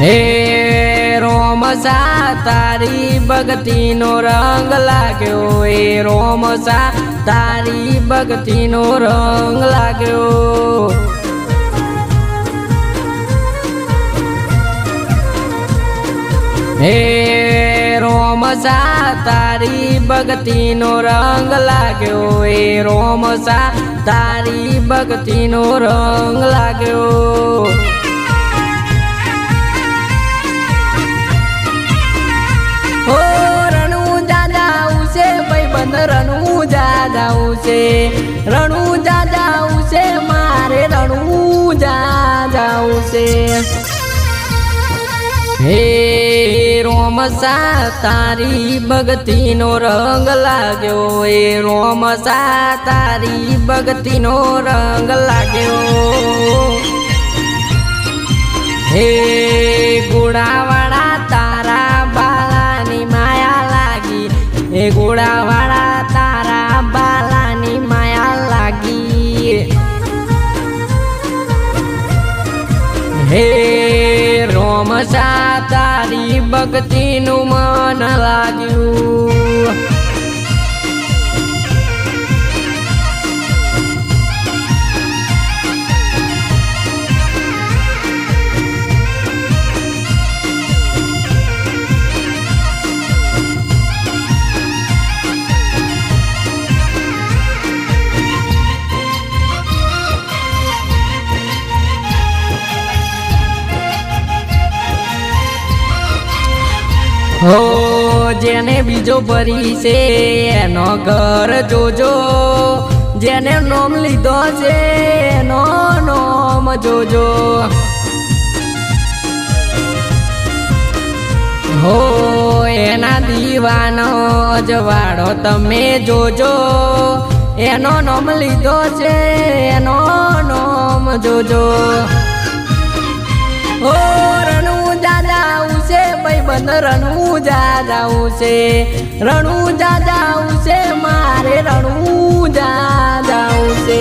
હે રોમસા તારી ભક્તિનો રંગ લાગ્યો, હે રોમ સા તારી ભક્તિનો રંગ લાગ્યો. હે રોમસા તારી ભક્તિનો રંગ લાગ્યો, હે રોમ સા તારી ભક્તિનો રંગ લાગ્યો. જાજાવું છે રણું જાજાવું છે મારે રણું જાજાવું છે હે રોમસા તારી ભક્તિનો રંગ લાગ્યો. એ રોમસા તારી ભક્તિનો રંગ લાગ્યો. હે ગુડાવાળા તારા બાળાની માયા લાગી. હે ગુડાવાળા હે રોમસા તારી ભક્તિનું મન લાગ્યું. હો, જેને બીજો ભરી છે, એનો ઘર જોજો. જેને નોમ લીધો છે, એનો નોમ જોજો. હો, એના દીવાનો જવાડો તમે જોજો. એનો નોમ લીધો છે, એનો નોમ જોજો. હો, રણું જાજાવું ભાઈ બંધ રણું જાજાવું છે રણું જાજાવું છે મારે રણું જાજાવું છે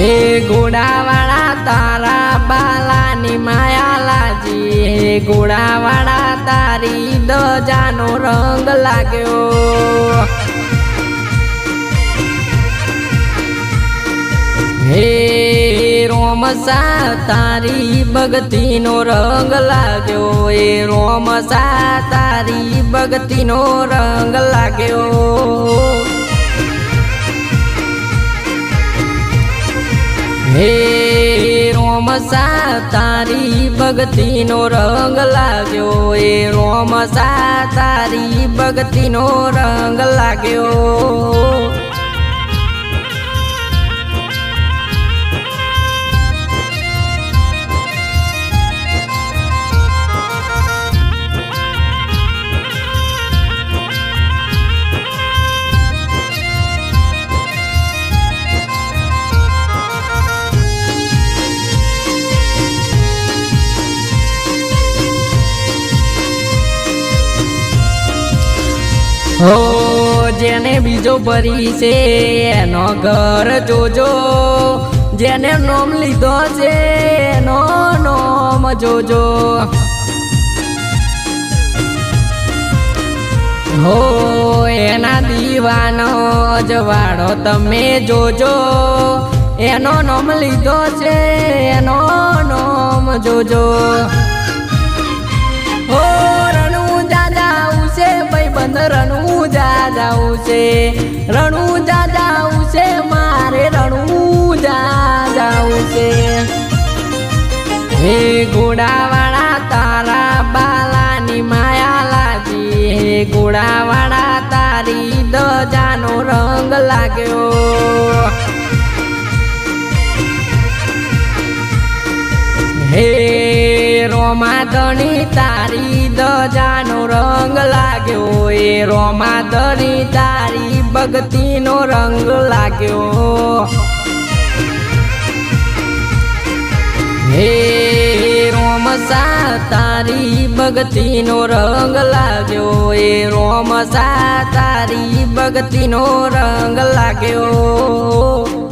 હે ઘોડાવાળા, તારા બાલાની માયા લાજી. હે ઘોડાવાળા, તારી દજાનો રંગ લાગ્યો. હે રોમસા, તારી ભક્તિનો રંગ લાગ્યો એ રોમસા, તારી ભક્તિનો રંગ લાગ્યો. હે રોમસા, તારી ભક્તિનો રંગ લાગ્યો એ રોમસા, તારી ભક્તિનો રંગ લાગ્યો. હો, જેને બીજો ભરી છે, એનો ઘર જોજો. જેને નોમ લીધો છે, એનો નોમ જોજો. હો, એના દીવાનો જવાડો તમે જોજો. એનો નોમ લીધો છે, એનો નોમ જોજો. હો જાજાવું છે. રણું જાજાવું છે, મારે રણું જાજાવું છે. હે ઘોડાવાળા, તારા બાલાની માયા લાગી. હે ઘોડાવાળા, તારી દજાનો રંગ લાગ્યો. હે રોમાદણી તારી દજાનો રંગ લાગ્યો એ રોમાદણી તારી ભક્તિનો રંગ લાગ્યો. હે, રોમસા, તારી ભક્તિનો રંગ લાગ્યો એ રોમસા, તારી ભક્તિનો રંગ લાગ્યો.